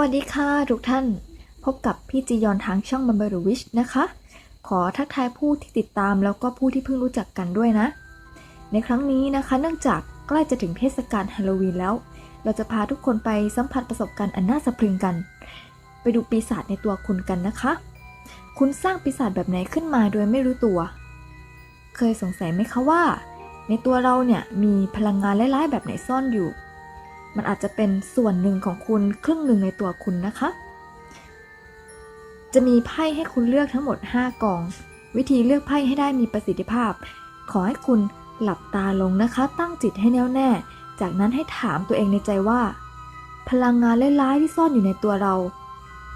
วัสดีค่ะ ทุกท่านพบกับพี่จียอนทางช่องบัมเบอร์วิชนะคะ ขอทักทายผู้ที่ติดตามแล้วก็ผู้ที่เพิ่งรู้จักกันด้วยนะ ในครั้งนี้นะคะ เนื่องจากใกล้จะถึงเทศกาลฮาโลวีนแล้ว เราจะพาทุกคนไปสัมผัสประสบการณ์อันน่าสะพรึงกัน ไปดูปีศาจในตัวคุณกันนะคะ คุณสร้างปีศาจแบบไหนขึ้นมาโดยไม่รู้ตัว เคยสงสัยไหมคะว่า ในตัวเราเนี่ยมีพลังงานร้ายๆแบบไหนซ่อนอยู่ มันอาจจะเป็นส่วนหนึ่งของคุณครึ่งหนึ่งในตัวคุณนะคะ จะมีไพ่ให้คุณเลือกทั้งหมด 5กอง วิธีเลือกไพ่ให้ได้มีประสิทธิภาพ ขอให้คุณหลับตาลงนะคะ ตั้งจิตให้แน่วแน่ จากนั้นให้ถามตัวเองในใจว่า พลังงานร้ายๆที่ซ่อนอยู่ในตัวเรา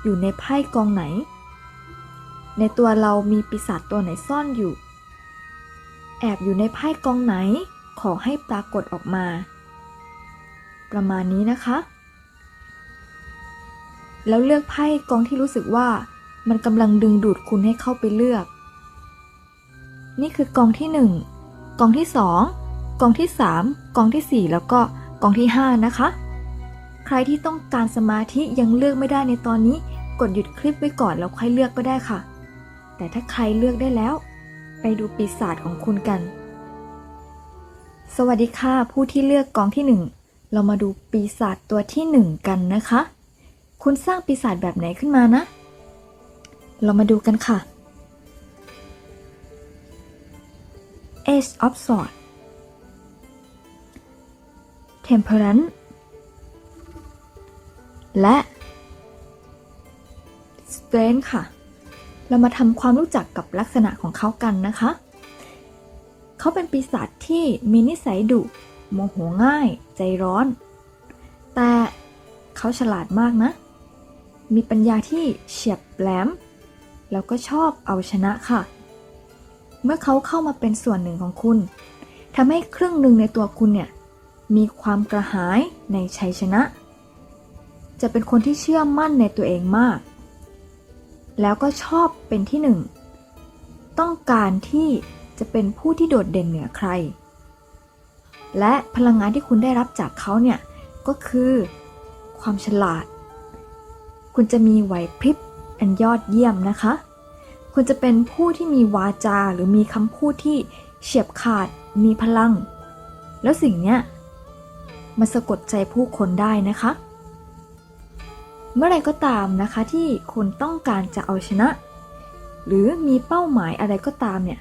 อยู่ในไพ่กองไหน ในตัวเรามีปีศาจตัวไหนซ่อนอยู่ แอบอยู่ในไพ่กองไหน ขอให้ปรากฏออกมา ประมาณนี้นะคะ แล้วเลือกไพ่กองที่รู้สึกว่ามันกำลังดึงดูดคุณให้เข้าไปเลือก นี่คือกองที่ 1 กองที่ 2 กองที่ 3 กองทีสี่ 4 แล้วก็กองที่ 5 นะคะ ใครที่ต้องการสมาธิยังเลือกไม่ได้ในตอนนี้ กดหยุดคลิปไว้ก่อนแล้วค่อยเลือกก็ได้ค่ะ แต่ถ้าใครเลือกได้แล้ว ไปดูปีศาจของคุณกัน สวัสดีค่ะผู้ที่เลือกกองที่ 1 เรามาดูปีศาจตัวที่ 1 กันนะคะ คุณสร้างปีศาจแบบไหนขึ้นมานะ เรามาดูกันค่ะ Ace of Swords Temperance และ Strength ค่ะ เรามาทำความรู้จักกับลักษณะของเขากันนะคะ เขาเป็นปีศาจที่มีนิสัยดุ โมโหง่าย ใจร้อน แต่เขาฉลาดมากนะ มีปัญญาที่เฉียบแหลม แล้วก็ชอบเอาชนะค่ะ เมื่อเขาเข้ามาเป็นส่วนหนึ่งของคุณทำให้ครึ่งหนึ่งในตัวคุณเนี่ยมีความกระหายในชัยชนะ จะเป็นคนที่เชื่อมั่นในตัวเองมาก แล้วก็ชอบเป็นที่หนึ่ง ต้องการที่จะเป็นผู้ที่โดดเด่นเหนือใคร และพลังงานที่คุณได้รับจากเขาเนี่ยก็คือความฉลาด คุณจะมีไหวพริบอันยอดเยี่ยมนะคะ คุณจะเป็นผู้ที่มีวาจาหรือมีคำพูดที่เฉียบขาดมีพลัง แล้วสิ่งเนี้ยมันสะกดใจผู้คนได้นะคะ เมื่อไรก็ตามนะคะที่คุณต้องการจะเอาชนะ หรือมีเป้าหมายอะไรก็ตามเนี่ย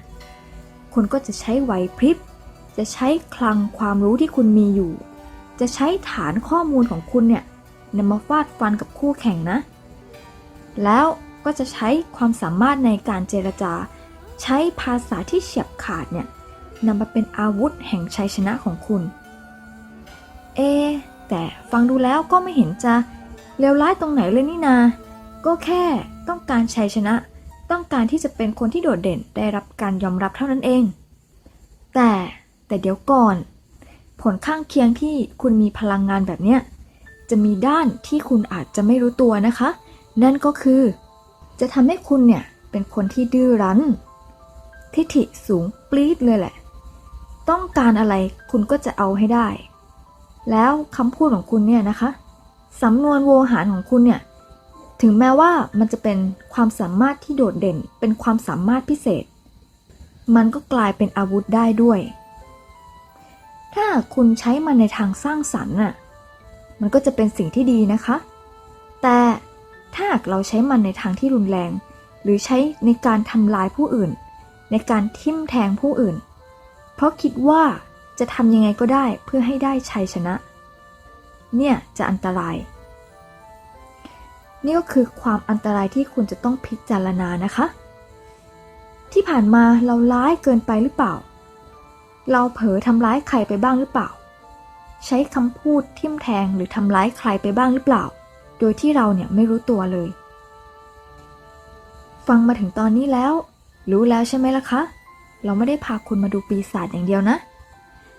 คุณก็จะใช้ไหวพริบ จะใช้คลังความรู้ที่คุณมีอยู่ จะใช้ฐานข้อมูลของคุณเนี่ยนำมาฟาดฟันกับคู่แข่งนะ แล้วก็จะใช้ความสามารถในการเจรจา ใช้ภาษาที่เฉียบขาดเนี่ยนำมาเป็นอาวุธแห่งชัยชนะของคุณ เอ แต่ฟังดูแล้วก็ไม่เห็นจะเลวร้ายตรงไหนเลยนี่นา ก็แค่ต้องการชัยชนะ ต้องการที่จะเป็นคนที่โดดเด่นได้รับการยอมรับเท่านั้นเอง แต่ แต่เดี๋ยวก่อน ผลข้างเคียงที่คุณมีพลังงานแบบเนี้ยจะมีด้านที่คุณอาจจะไม่รู้ตัวนะคะ นั่นก็คือ จะทำให้คุณเนี่ยเป็นคนที่ดื้อรั้น ทิฐิสูงปรี๊ดเลยแหละ ต้องการอะไรคุณก็จะเอาให้ได้ แล้วคำพูดของคุณเนี่ยนะคะสำนวนโวหารของคุณเนี่ยถึงแม้ว่ามันจะเป็นความสามารถที่โดดเด่น เป็นความสามารถพิเศษ มันก็กลายเป็นอาวุธได้ด้วย ถ้าคุณใช้มันในทางสร้างสรรค์น่ะ มันก็จะเป็นสิ่งที่ดีนะคะ แต่ถ้าหากเราใช้มันในทางที่รุนแรง หรือใช้ในการทำลายผู้อื่น ในการทิ่มแทงผู้อื่น เพราะคิดว่าจะทำยังไงก็ได้เพื่อให้ได้ชัยชนะ เนี่ยจะอันตราย นี่ก็คือความอันตรายที่คุณจะต้องพิจารณานะคะ ที่ผ่านมาเราร้ายเกินไปหรือเปล่า เราเผลอทำร้ายใครไปบ้างหรือเปล่า ใช้คำพูดทิ่มแทงหรือทำร้ายใครไปบ้างหรือเปล่า โดยที่เราเนี่ยไม่รู้ตัวเลย ฟังมาถึงตอนนี้แล้ว รู้แล้วใช่ไหมล่ะคะ เราไม่ได้พาคุณมาดูปีศาจอย่างเดียวนะ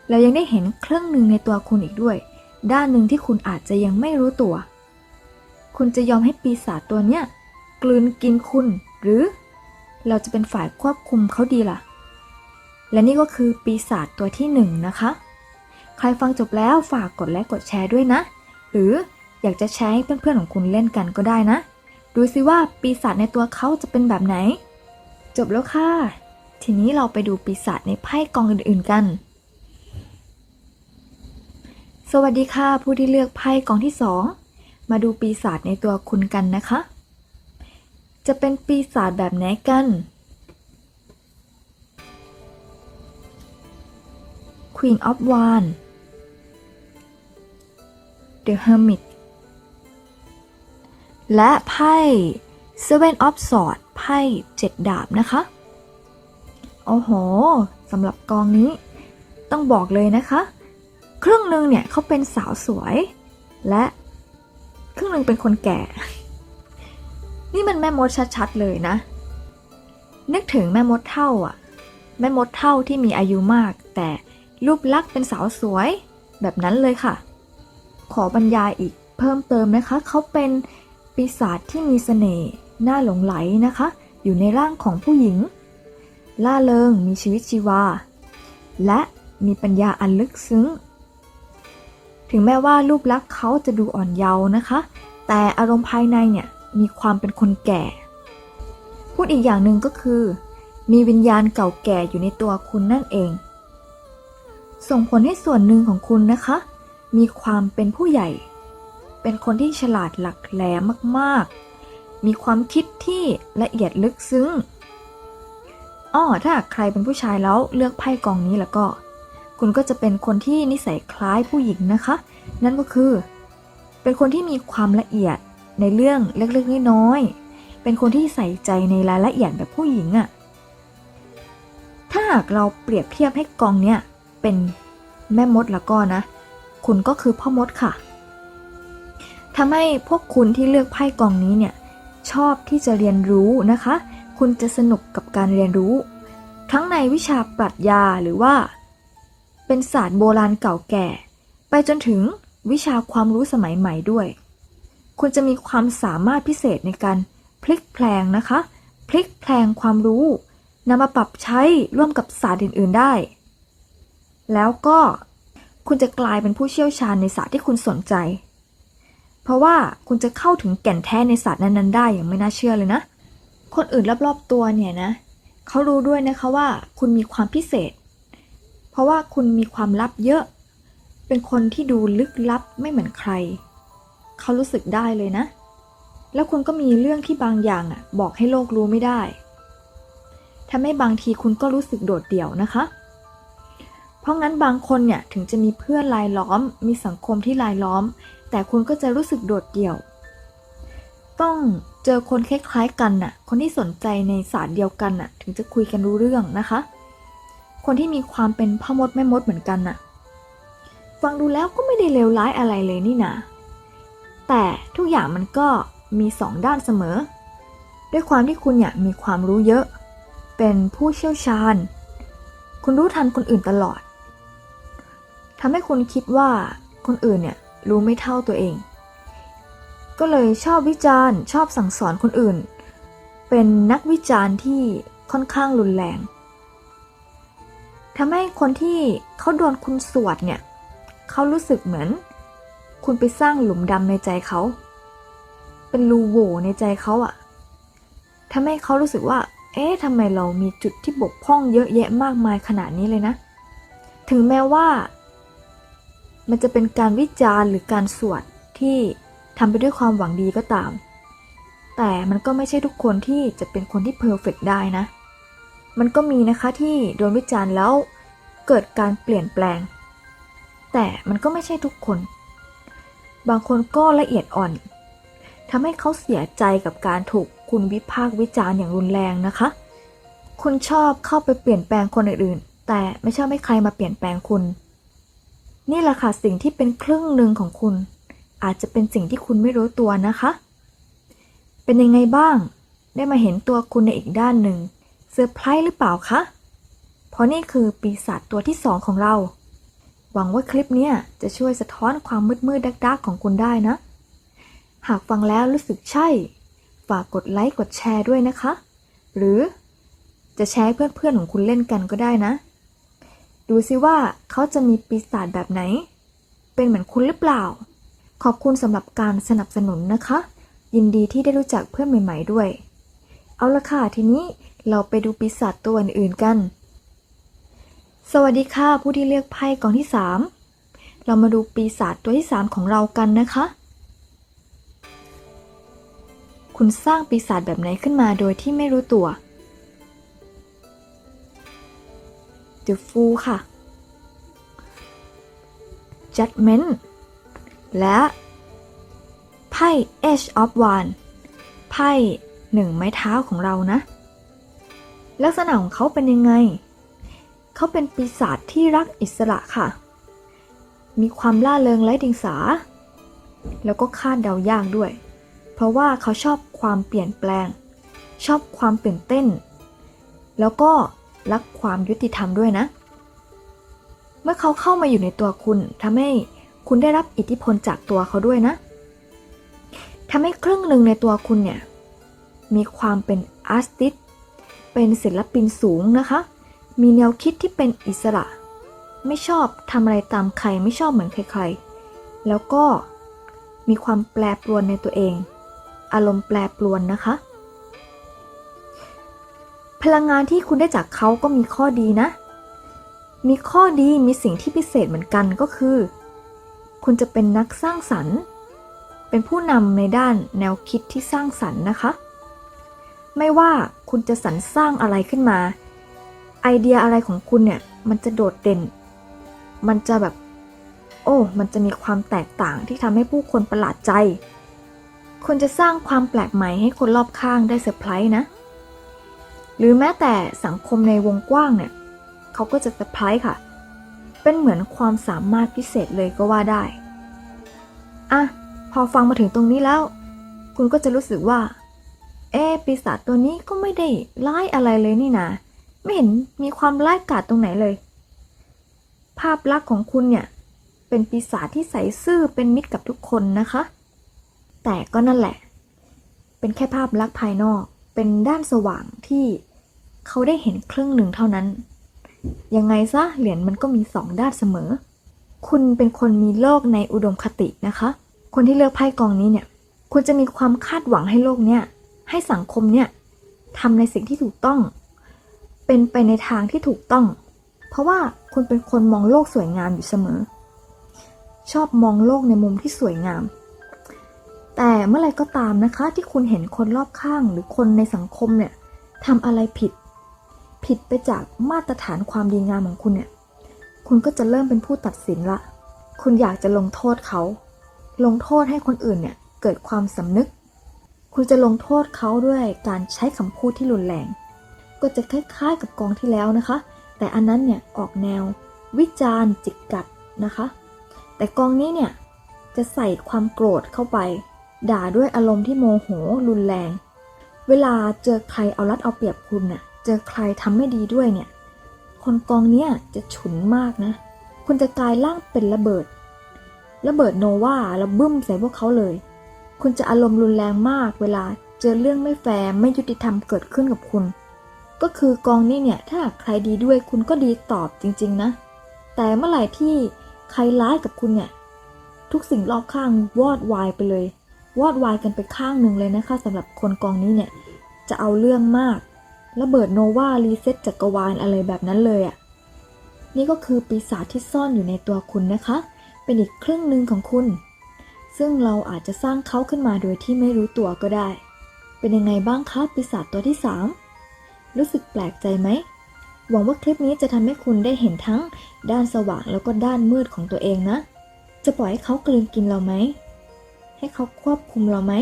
เรายังได้เห็นเครื่องหนึ่งในตัวคุณอีกด้วย ด้านหนึ่งที่คุณอาจจะยังไม่รู้ตัว คุณจะยอมให้ปีศาจตัวเนี้ยกลืนกินคุณหรือ เราจะเป็นฝ่ายควบคุมเขาดีล่ะ และนี่ก็คือปีศาจตัวที่หนึ่งนะคะ ใครฟังจบแล้วฝากกดไลค์กดแชร์ด้วยนะ หรืออยากจะแชร์ให้เพื่อนๆของคุณเล่นกันก็ได้นะ ดูสิว่าปีศาจในตัวเขาจะเป็นแบบไหน จบแล้วค่ะ ทีนี้เราไปดูปีศาจในไพ่กองอื่นๆกัน สวัสดีค่ะผู้ที่เลือกไพ่กองที่สองมาดูปีศาจในตัวคุณกันนะคะ จะเป็นปีศาจแบบไหนกัน Queen of Wands The Hermit และไพ่ Seven of Swords ไพ่เจ็ดดาบนะคะ โอ้โหสำหรับกองนี้ต้องบอกเลยนะคะ ครึ่งหนึ่งเนี่ยเขาเป็นสาวสวย และครึ่งหนึ่งเป็นคนแก่ นี่มันแม่มดชัดๆเลยนะ นึกถึงแม่มดเท่าอะ แม่มดเท่าที่มีอายุมาก แต่ รูปลักษณ์เป็นสาวสวย แบบนั้นเลยค่ะ ขอบรรยายอีกเพิ่มเติมนะคะ เขาเป็นปีศาจที่มีเสน่ห์น่าหลงไหลนะคะ อยู่ในร่างของผู้หญิง ล่าเริงมีชีวิตชีวา และมีปัญญาอันลึกซึ้ง ถึงแม้ว่ารูปลักษณ์เขาจะดูอ่อนเยาว์นะคะ แต่อารมณ์ภายในเนี่ยมีความเป็นคนแก่ พูดอีกอย่างหนึ่งก็คือ มีวิญญาณเก่าแก่อยู่ในตัวคุณนั่นเอง ส่งผลให้ส่วนหนึ่งของคุณนะคะ มีความเป็นผู้ใหญ่ เป็นคนที่ฉลาดหลักแหลมมากๆ มีความคิดที่ละเอียดลึกซึ้งอ้อถ้าใครเป็นผู้ชายแล้วเลือกไพ่กองนี้แล้วก็ คุณก็จะเป็นคนที่นิสัยคล้ายผู้หญิงนะคะ นั่นก็คือ เป็นคนที่มีความละเอียดในเรื่องเล็กๆน้อยๆเป็นคนที่ใส่ใจในรายละเอียดแบบผู้หญิงอะ่ะถ้าหากเราเปรียบเทียบให้กองเนี้ย เป็นแม่มดแล้วก็นะ คุณก็คือพ่อมดค่ะทำให้พวกคุณที่เลือกไพ่กองนี้เนี่ยชอบที่จะเรียนรู้นะคะ คุณจะสนุกกับการเรียนรู้ ทั้งในวิชาปรัชญาหรือว่า เป็นศาสตร์โบราณเก่าแก่ ไปจนถึงวิชาความรู้สมัยใหม่ด้วย คุณจะมีความสามารถพิเศษในการพลิกแพลงนะคะ พลิกแพลงความรู้นำมาปรับใช้ร่วมกับศาสตร์อื่น ๆ ได้ แล้วก็คุณจะกลายเป็นผู้เชี่ยวชาญในศาสตร์ที่คุณสนใจ เพราะว่าคุณจะเข้าถึงแก่นแท้ในศาสตร์นั้นๆได้อย่างไม่น่าเชื่อเลยนะ คนอื่นรอบๆตัวเนี่ยนะเขารู้ด้วยนะคะว่าคุณมีความพิเศษ เพราะว่าคุณมีความลับเยอะ เป็นคนที่ดูลึกลับไม่เหมือนใคร เขารู้สึกได้เลยนะ แล้วคุณก็มีเรื่องที่บางอย่างอะบอกให้โลกรู้ไม่ได้ทำให้บางทีคุณก็รู้สึกโดดเดี่ยวนะคะ เพราะงั้นบางคนเนี่ยถึงจะมีเพื่อนรายล้อม มีสังคมที่รายล้อม แต่คุณก็จะรู้สึกโดดเดี่ยว ต้องเจอคนคล้ายๆกันน่ะ คนที่สนใจในศาสตร์เดียวกันน่ะ ถึงจะคุยกันรู้เรื่องนะคะ คนที่มีความเป็นพ่อมดแม่มดเหมือนกันน่ะ ฟังดูแล้วก็ไม่ได้เลวร้ายอะไรเลยนี่นะแต่ทุกอย่างมันก็มีสองด้านเสมอ ด้วยความที่คุณเนี่ยมีความรู้เยอะ เป็นผู้เชี่ยวชาญ คุณรู้ทันคนอื่นตลอด ทำให้คุณคิดว่าคนอื่นเนี่ยรู้ไม่เท่าตัวเอง ก็เลยชอบวิจารณ์ ชอบสั่งสอนคนอื่น เป็นนักวิจารณ์ที่ค่อนข้างรุนแรงทำให้คนที่เขาโดนคุณสวดเนี่ยเขารู้สึกเหมือน คุณไปสร้างหลุมดำในใจเขา เป็นรูโหว่ในใจเขาอะทำให้เขารู้สึกว่า เอ๊ะทำไมเรามีจุดที่บกพร่องเยอะแยะมากมายขนาดนี้เลยนะ ถึงแม้ว่า มันจะเป็นการวิจารณ์หรือการสวดที่ทำไปด้วยความหวังดีก็ตาม แต่มันก็ไม่ใช่ทุกคนที่จะเป็นคนที่เพอร์เฟกได้นะ มันก็มีนะคะที่โดนวิจารณ์แล้วเกิดการเปลี่ยนแปลง แต่มันก็ไม่ใช่ทุกคน บางคนก็ละเอียดอ่อนทำให้เขาเสียใจกับการถูกคุณวิพากษ์วิจารณ์อย่างรุนแรงนะคะ คุณชอบเข้าไปเปลี่ยนแปลงคนอื่นๆ แต่ไม่ชอบให้ใครมาเปลี่ยนแปลงคุณ นี่แหละค่ะสิ่งที่เป็นครึ่งหนึ่งของคุณ อาจจะเป็นสิ่งที่คุณไม่รู้ตัวนะคะ เป็นยังไงบ้าง ได้มาเห็นตัวคุณในอีกด้านหนึ่งเซอร์ไพรส์หรือเปล่าคะ เพราะนี่คือปีศาจตัวที่สองของเรา หวังว่าคลิปนี้จะช่วยสะท้อนความมืดๆดักๆของคุณได้นะ หากฟังแล้วรู้สึกใช่ ฝากกดไลค์กดแชร์ด้วยนะคะ หรือจะแชร์เพื่อนๆของคุณเล่นกันก็ได้นะ ดูซิว่าเขาจะมีปีศาจแบบไหน เป็นเหมือนคุณหรือเปล่า ขอบคุณสำหรับการสนับสนุนนะคะ ยินดีที่ได้รู้จักเพื่อนใหม่ ๆ ด้วย เอาละค่ะทีนี้เราไปดูปีศาจตัวอื่นๆกัน สวัสดีค่ะผู้ที่เลือกไพ่กองที่ 3 เรามาดูปีศาจตัวที่ 3 ของเรากันนะคะ คุณสร้างปีศาจแบบไหนขึ้นมาโดยที่ไม่รู้ตัว The Fool ค่ะ Judgment และไพ่ Edge of Wand ไพ่หนึ่งไม้เท้าของเรานะ ลักษณะของเขาเป็นยังไง เขาเป็นปีศาจที่รักอิสระค่ะ มีความล่าเริงไร้ดิงสา แล้วก็คาดเดายากด้วย เพราะว่าเขาชอบความเปลี่ยนแปลง ชอบความตื่นเต้น แล้วก็ รักความยุติธรรมด้วยนะ เมื่อเขาเข้ามาอยู่ในตัวคุณทำให้คุณได้รับอิทธิพลจากตัวเขาด้วยนะทำให้ครึ่งหนึ่งในตัวคุณเนี่ย มีความเป็นอาร์ติสเป็นศิลปินสูงนะคะ มีแนวคิดที่เป็นอิสระ ไม่ชอบทำอะไรตามใครไม่ชอบเหมือนใครๆ แล้วก็มีความแปรปรวนในตัวเอง อารมณ์แปรปรวนนะคะ พลังงานที่คุณได้จากเขาก็มีข้อดีนะ มีข้อดีมีสิ่งที่พิเศษเหมือนกันก็คือ คุณจะเป็นนักสร้างสรรค์ เป็นผู้นำในด้านแนวคิดที่สร้างสรรค์นะคะ ไม่ว่าคุณจะสรรสร้างอะไรขึ้นมา ไอเดียอะไรของคุณเนี่ยมันจะโดดเด่น มันจะแบบ โอ้ มันจะมีความแตกต่างที่ทำให้ผู้คนประหลาดใจ คุณจะสร้างความแปลกใหม่ให้คนรอบข้างได้เซอร์ไพรส์นะ หรือแม้แต่สังคมในวงกว้างเนี่ยเขาก็จะเซอร์ไพรส์ค่ะ เป็นเหมือนความสามารถพิเศษเลยก็ว่าได้อะพอฟังมาถึงตรงนี้แล้ว คุณก็จะรู้สึกว่า เอ๊ปีศาจตัวนี้ก็ไม่ได้ร้ายอะไรเลยนี่นะไม่เห็นมีความร้ายกาจตรงไหนเลย ภาพลักษณ์ของคุณเนี่ย เป็นปีศาจที่ใสซื่อเป็นมิตรกับทุกคนนะคะ แต่ก็นั่นแหละ เป็นแค่ภาพลักษณ์ภายนอก เป็นด้านสว่างที่เขาได้เห็นครึ่งหนึ่งเท่านั้น ยังไงซะเหรียญมันก็มีสองด้านเสมอ คุณเป็นคนมีโลกในอุดมคตินะคะ คนที่เลือกไพ่กองนี้เนี่ยคุณจะมีความคาดหวังให้โลกเนี่ย ให้สังคมเนี่ยทำในสิ่งที่ถูกต้อง เป็นไปในทางที่ถูกต้อง เพราะว่าคุณเป็นคนมองโลกสวยงามอยู่เสมอ ชอบมองโลกในมุมที่สวยงาม แต่เมื่อไรก็ตามนะคะที่คุณเห็นคนรอบข้างหรือคนในสังคมเนี่ยทำอะไรผิด ผิดไปจากมาตรฐานความดีงามของคุณเนี่ย คุณก็จะเริ่มเป็นผู้ตัดสินละ คุณอยากจะลงโทษเขา ลงโทษให้คนอื่นเนี่ยเกิดความสำนึก คุณจะลงโทษเขาด้วยการใช้คำพูดที่รุนแรง ก็จะคล้ายๆกับกองที่แล้วนะคะ แต่อันนั้นเนี่ยออกแนว วิจารณ์จิกกัดนะคะ แต่กองนี้เนี่ยจะใส่ความโกรธเข้าไป ด่าด้วยอารมณ์ที่โมโหรุนแรง เวลาเจอใครเอารัดเอาเปรียบคุณน่ะเจอใครทำไม่ดีด้วยเนี่ย คนกองเนี้ยจะฉุนมากนะ คุณจะกลายร่างเป็นระเบิด ระเบิดโนวาแล้วบึ้มใส่พวกเขาเลย คุณจะอารมณ์รุนแรงมาก เวลาเจอเรื่องไม่แฟร์ไม่ยุติธรรมเกิดขึ้นกับคุณ ก็คือกองนี้เนี่ยถ้าใครดีด้วยคุณก็ดีตอบจริง ๆนะ แต่เมื่อไหร่ที่ใครร้ายกับคุณเนี่ย ทุกสิ่งรอบข้างวอดวายไปเลย วอดวายกันไปข้างหนึ่งเลยนะคะสำหรับคนกองนี้เนี่ย จะเอาเรื่องมากระเบิดโนวารีเซ็ตจักรวาลอะไรแบบนั้นเลยอะ่ะ นี่ก็คือปีศาจที่ซ่อนอยู่ในตัวคุณนะคะ เป็นอีกครึ่งหนึ่งของคุณ ซึ่งเราอาจจะสร้างเขาขึ้นมาโดยที่ไม่รู้ตัวก็ได้ เป็นยังไงบ้างคะปีศาจตัวที่ 3 รู้สึกแปลกใจไหมหวังว่าคลิปนี้จะทำให้คุณได้เห็นทั้งด้านสว่างแล้วก็ด้านมืดของตัวเองนะ จะปล่อยให้เขากลืนกินเราไหม ให้เขาควบคุมเราไหม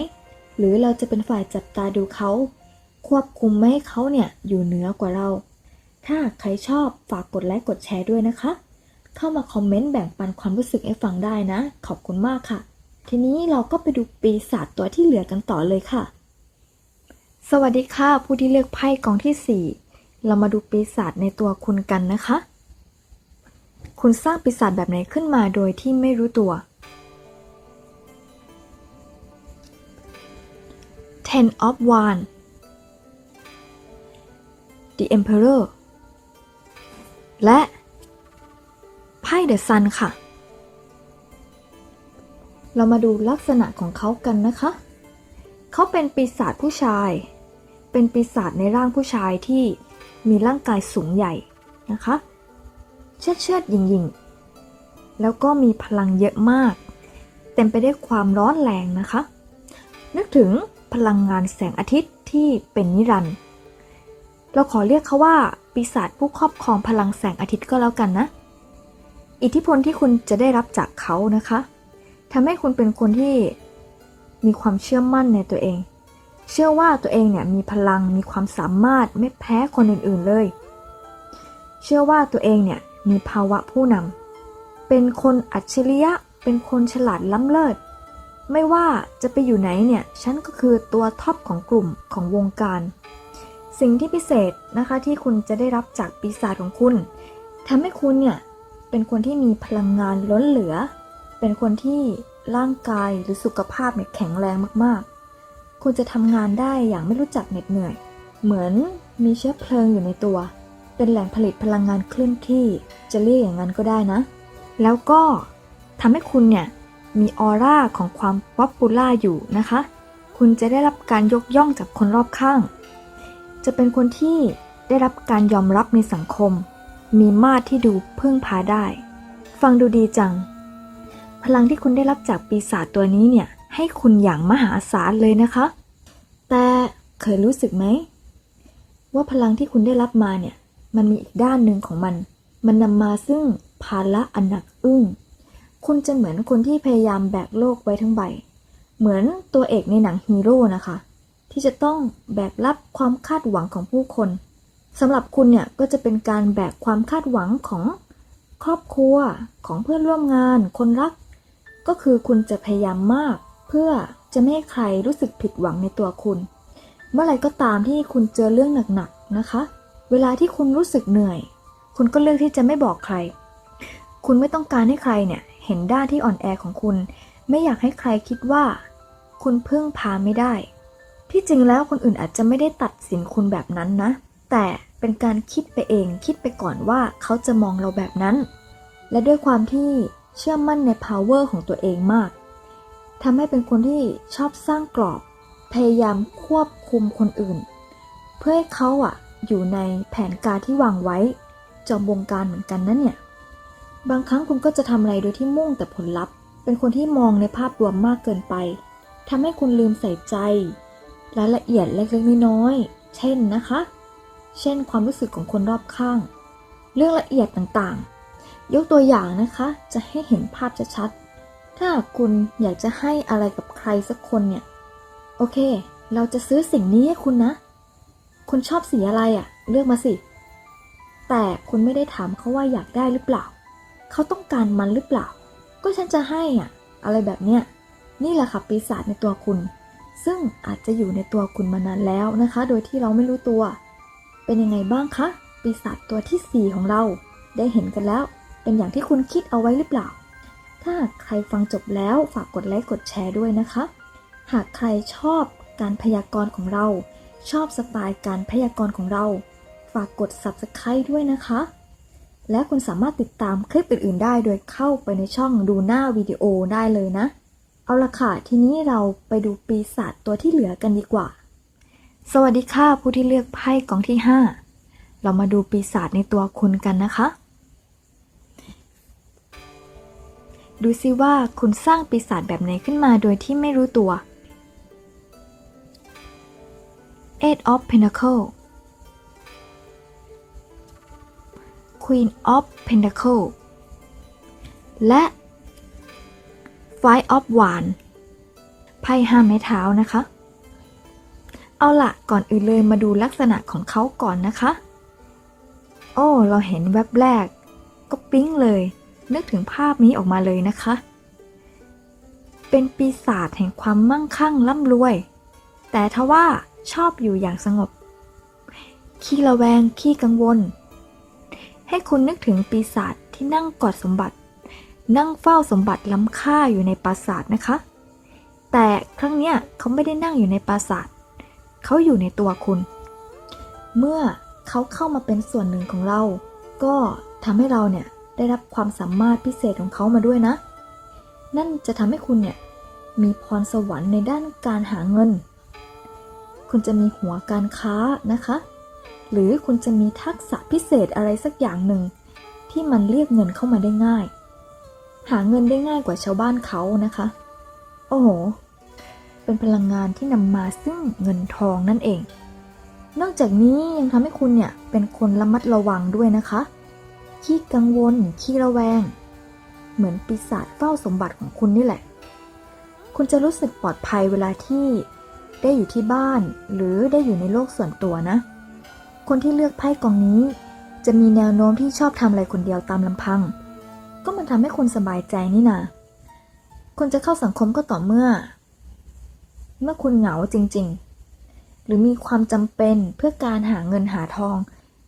หรือเราจะเป็นฝ่ายจับตาดูเขา ควบคุมไม่ให้เขาเนี่ยอยู่เหนือกว่าเรา ถ้าใครชอบฝากกดไลค์กดแชร์ด้วยนะคะ เข้ามาคอมเมนต์แบ่งปันความรู้สึกให้ฟังได้นะ ขอบคุณมากค่ะ ทีนี้เราก็ไปดูปีศาจตัวที่เหลือกันต่อเลยค่ะ สวัสดีค่ะ ผู้ที่เลือกไพ่กองที่ 4 เรามาดูปีศาจในตัวคุณกันนะคะ คุณสร้างปีศาจแบบไหนขึ้นมาโดยที่ไม่รู้ตัว Ten of Wands The Emperor และไพ่ The Sun ค่ะ เรามาดูลักษณะของเขากันนะคะ เขาเป็นปีศาจผู้ชาย เป็นปีศาจในร่างผู้ชายที่มีร่างกายสูงใหญ่นะคะ เชิดเชิดยิงยิงแล้วก็มีพลังเยอะมาก เต็มไปด้วยความร้อนแรงนะคะ นึกถึง พลังงานแสงอาทิตย์ที่เป็นนิรันดร์เราขอเรียกเขาว่าปีศาจผู้ครอบครองพลังแสงอาทิตย์ก็แล้วกันนะ อิทธิพลที่คุณจะได้รับจากเขานะคะทำให้คุณเป็นคนที่มีความเชื่อมั่นในตัวเอง เชื่อว่าตัวเองเนี่ยมีพลังมีความสามารถไม่แพ้คนอื่นๆเลย เชื่อว่าตัวเองเนี่ยมีภาวะผู้นำเป็นคนอัจฉริยะ เป็นคนฉลาดล้ำเลิศ ไม่ว่าจะไปอยู่ไหนเนี่ย ฉันก็คือตัวท็อปของกลุ่มของวงการ สิ่งที่พิเศษนะคะที่คุณจะได้รับจากปีศาจของคุณทำให้คุณเนี่ย เป็นคนที่มีพลังงานล้นเหลือ เป็นคนที่ร่างกายหรือสุขภาพเนี่ยแข็งแรงมากๆ คุณจะทำงานได้อย่างไม่รู้จักเหน็ดเหนื่อย เหมือนมีเชื้อเพลิงอยู่ในตัว เป็นแหล่งผลิตพลังงานเคลื่อนที่ จะเรียกอย่างนั้นก็ได้นะ แล้วก็ทำให้คุณเนี่ย มีออร่าของความป๊อปปูล่าอยู่นะคะ คุณจะได้รับการยกย่องจากคนรอบข้าง จะเป็นคนที่ได้รับการยอมรับในสังคม มีมาตรที่ดูพึ่งพาได้ ฟังดูดีจัง พลังที่คุณได้รับจากปีศาจตัวนี้เนี่ย ให้คุณอย่างมหาศาลเลยนะคะ แต่เคยรู้สึกไหม ว่าพลังที่คุณได้รับมาเนี่ย มันมีอีกด้านหนึ่งของมัน มันนำมาซึ่งภาระอันหนักอึ้ง คุณจะเหมือนคนที่พยายามแบกโลกไว้ทั้งใบ เหมือนตัวเอกในหนังฮีโร่นะคะ ที่จะต้องแบกรับความคาดหวังของผู้คนสำหรับคุณเนี่ยก็จะเป็นการแบกความคาดหวังของครอบครัวของเพื่อนร่วมงาน คนรัก ก็คือคุณจะพยายามมาก เพื่อจะไม่ให้ใครรู้สึกผิดหวังในตัวคุณ เมื่อไรก็ตามที่คุณเจอเรื่องหนักๆนะคะ เวลาที่คุณรู้สึกเหนื่อย คุณก็เลือกที่จะไม่บอกใคร คุณไม่ต้องการให้ใครเนี่ย เห็นด้านที่อ่อนแอของคุณ ไม่อยากให้ใครคิดว่า คุณพึ่งพาไม่ได้ ที่จริงแล้วคนอื่นอาจจะไม่ได้ตัดสินคุณแบบนั้นนะ แต่เป็นการคิดไปเองคิดไปก่อนว่าเขาจะมองเราแบบนั้น และด้วยความที่เชื่อมั่นใน power ของตัวเองมากทำให้เป็นคนที่ชอบสร้างกรอบ พยายามควบคุมคนอื่น เพื่อให้เขาอะอยู่ในแผนการที่วางไว้ จอมวงการเหมือนกันนะเนี่ย บางครั้งคุณก็จะทำอะไรโดยที่มุ่งแต่ผลลัพธ์ เป็นคนที่มองในภาพรวมมากเกินไปทำให้คุณลืมใส่ใจ รายละเอียดเล็กๆน้อยๆเช่นนะคะ เช่นความรู้สึกของคนรอบข้าง เรื่องละเอียดต่างๆ ยกตัวอย่างนะคะ จะให้เห็นภาพชัดๆ ถ้าคุณอยากจะให้อะไรกับใครสักคนเนี่ย โอเค เราจะซื้อสิ่งนี้ให้คุณนะ คุณชอบสีอะไรอะ่ะ เลือกมาสิ แต่คุณไม่ได้ถามเขาว่าอยากได้หรือเปล่า เขาต้องการมันหรือเปล่า ก็ฉันจะให้อะ อะไรแบบเนี้ย นี่แหละค่ะปีศาจในตัวคุณ ซึ่งอาจจะอยู่ในตัวคุณมานานแล้วนะคะ โดยที่เราไม่รู้ตัว เป็นยังไงบ้างคะ ปีศาจตัวที่ 4 ของเรา ได้เห็นกันแล้ว เป็นอย่างที่คุณคิดเอาไว้หรือเปล่า ถ้าใครฟังจบแล้วฝากกดไลค์กดแชร์ด้วยนะคะ หากใครชอบการพยากรณ์ของเรา ชอบสไตล์การพยากรณ์ของเรา ฝากกด subscribe ด้วยนะคะ และคุณสามารถติดตามคลิปอื่นๆ ได้โดยเข้าไปในช่องดูหน้าวิดีโอได้เลยนะ เอาละค่ะ ทีนี้เราไปดูปีศาจตัวที่เหลือกันดีกว่า สวัสดีค่ะผู้ที่เลือกไพ่กองที่ 5 เรามาดูปีศาจในตัวคุณกันนะคะ ดูซิว่าคุณสร้างปีศาจแบบไหนขึ้นมาโดยที่ไม่รู้ตัว Eight of Pentacle Queen of Pentacle และ Five of Wands ไพ่ห้าไม้เท้านะคะ เอาละก่อนอื่นเลยมาดูลักษณะของเขาก่อนนะคะ โอ้ เราเห็นแว็บแรก ก็ปิ๊งเลย นึกถึงภาพนี้ออกมาเลยนะคะ เป็นปีศาจแห่งความมั่งคั่งร่ำรวย แต่ทว่าชอบอยู่อย่างสงบ ขี้ระแวง ขี้กังวล ให้คุณนึกถึงปีศาจที่นั่งกอดสมบัติ นั่งเฝ้าสมบัติล้ำค่าอยู่ในปราสาทนะคะ แต่ครั้งเนี้ยเขาไม่ได้นั่งอยู่ในปราสาท เขาอยู่ในตัวคุณ เมื่อเขาเข้ามาเป็นส่วนหนึ่งของเรา ก็ทำให้เราเนี่ยได้รับความสามารถพิเศษของเขามาด้วยนะ นั่นจะทำให้คุณเนี่ยมีพรสวรรค์ในด้านการหาเงิน คุณจะมีหัวการค้านะคะ หรือคุณจะมีทักษะพิเศษอะไรสักอย่างหนึ่ง ที่มันเรียกเงินเข้ามาได้ง่าย หาเงินได้ง่ายกว่าชาวบ้านเขานะคะ โอ้โห เป็นพลังงานที่นำมาซึ่งเงินทองนั่นเอง นอกจากนี้ยังทำให้คุณเนี่ยเป็นคนระมัดระวังด้วยนะคะ ขี้กังวล ขี้ระแวง เหมือนปีศาจเฝ้าสมบัติของคุณนี่แหละ คุณจะรู้สึกปลอดภัยเวลาที่ได้อยู่ที่บ้าน หรือได้อยู่ในโลกส่วนตัวนะ คนที่เลือกไพ่กองนี้ จะมีแนวโน้มที่ชอบทำอะไรคนเดียวตามลำพัง ก็มันทำให้คุณสบายใจนี่นาคุณจะเข้าสังคมก็ต่อเมื่อ เมื่อคุณเหงาจริง ๆ หรือมีความจำเป็นเพื่อการหาเงินหาทอง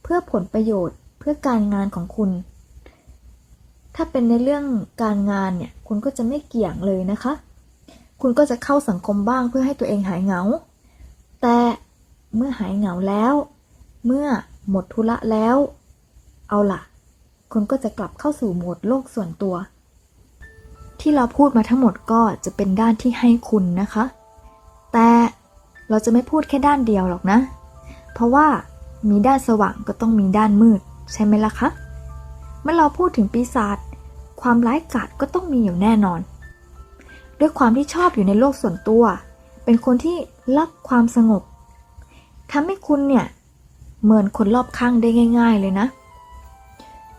เพื่อผลประโยชน์เพื่อการงานของคุณ ถ้าเป็นในเรื่องการงานเนี่ย คุณก็จะไม่เกี่ยงเลยนะคะ คุณก็จะเข้าสังคมบ้างเพื่อให้ตัวเองหายเหงา แต่เมื่อหายเหงาแล้ว เมื่อหมดธุระแล้ว เอาล่ะคุณก็จะกลับเข้าสู่โหมดโลกส่วนตัว ที่เราพูดมาทั้งหมดก็จะเป็นด้านที่ให้คุณนะคะ แต่เราจะไม่พูดแค่ด้านเดียวหรอกนะ เพราะว่ามีด้านสว่างก็ต้องมีด้านมืด ใช่ไหมล่ะคะ เมื่อเราพูดถึงปีศาจความร้ายกาจก็ต้องมีอยู่แน่นอน ด้วยความที่ชอบอยู่ในโลกส่วนตัว เป็นคนที่รักความสงบทำให้คุณเนี่ย เหมือนคนรอบข้างได้ง่าย ๆ เลยนะ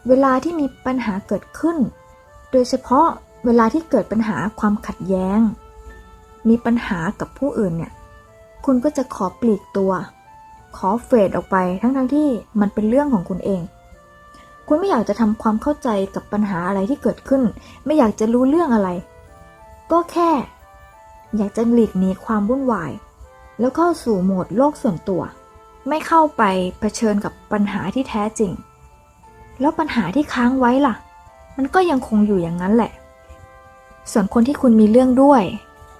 เวลาที่มีปัญหาเกิดขึ้น โดยเฉพาะเวลาที่เกิดปัญหาความขัดแย้ง มีปัญหากับผู้อื่นเนี่ย คุณก็จะขอปลีกตัว ขอเฟดออกไปทั้งๆทที่มันเป็นเรื่องของคุณเอง คุณไม่อยากจะทำความเข้าใจกับปัญหาอะไรที่เกิดขึ้น ไม่อยากจะรู้เรื่องอะไร ก็แค่ อยากจะหลีกหนีความวุ่นวาย แล้วเข้าสู่โหมดโลกส่วนตัว ไม่เข้าไปเผชิญกับปัญหาที่แท้จริง แล้วปัญหาที่ค้างไว้ล่ะ มันก็ยังคงอยู่อย่างนั้นแหละ ส่วนคนที่คุณมีเรื่องด้วย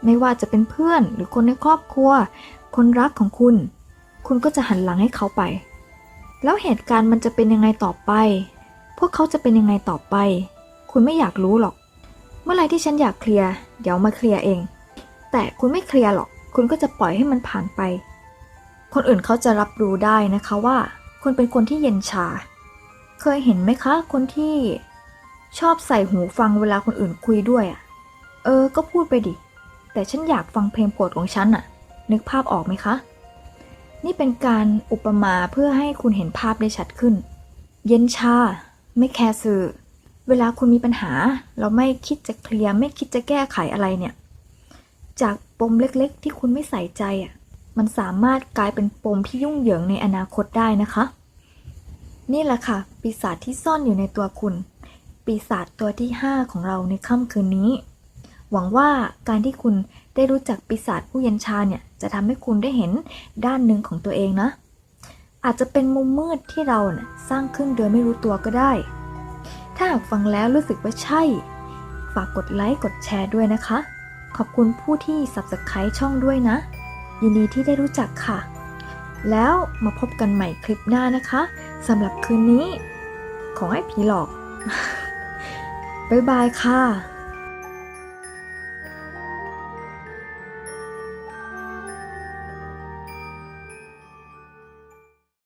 ไม่ว่าจะเป็นเพื่อนหรือคนในครอบครัว คนรักของคุณ คุณก็จะหันหลังให้เขาไป แล้วเหตุการณ์มันจะเป็นยังไงต่อไป พวกเขาจะเป็นยังไงต่อไป คุณไม่อยากรู้หรอก เมื่อไรที่ฉันอยากเคลียร์เดี๋ยวมาเคลียร์เอง แต่คุณไม่เคลียร์หรอก คุณก็จะปล่อยให้มันผ่านไป คนอื่นเขาจะรับรู้ได้นะคะว่า คุณเป็นคนที่เย็นชา เคยเห็นไหมคะ คนที่ชอบใส่หูฟังเวลาคนอื่นคุยด้วยอะ่ะเออ ก็พูดไปดิ แต่ฉันอยากฟังเพลงโปรดของฉันอะนึกภาพออกไหมคะ นี่เป็นการอุปมาเพื่อให้คุณเห็นภาพได้ชัดขึ้น เย็นชา ไม่แคร์สื่อ เวลาคุณมีปัญหา เราไม่คิดจะเคลียร์ไม่คิดจะแก้ไขอะไรเนี่ย จากปมเล็กๆ ที่คุณไม่ใส่ใจอะ มันสามารถกลายเป็นปมที่ยุ่งเหยิงในอนาคตได้นะคะ นี่แหละค่ะ ปีศาจที่ซ่อนอยู่ในตัวคุณ ปีศาจตัวที่ 5 ของเราในค่ำคืนนี้ หวังว่าการที่คุณได้รู้จักปีศาจผู้เย็นชาเนี่ย จะทำให้คุณได้เห็นด้านหนึ่งของตัวเองนะ อาจจะเป็นมุมมืดที่เราเนี่ยสร้างขึ้นโดยไม่รู้ตัวก็ได้ ถ้าหากฟังแล้วรู้สึกว่าใช่ ฝากกดไลค์กดแชร์ด้วยนะคะ ขอบคุณผู้ที่ Subscribe ช่องด้วยนะ ยินดีที่ได้รู้จักค่ะ แล้วมาพบกันใหม่คลิปหน้านะคะสำหรับคืนนี้ ขอให้ผีหลอก บ๊ายบายค่ะ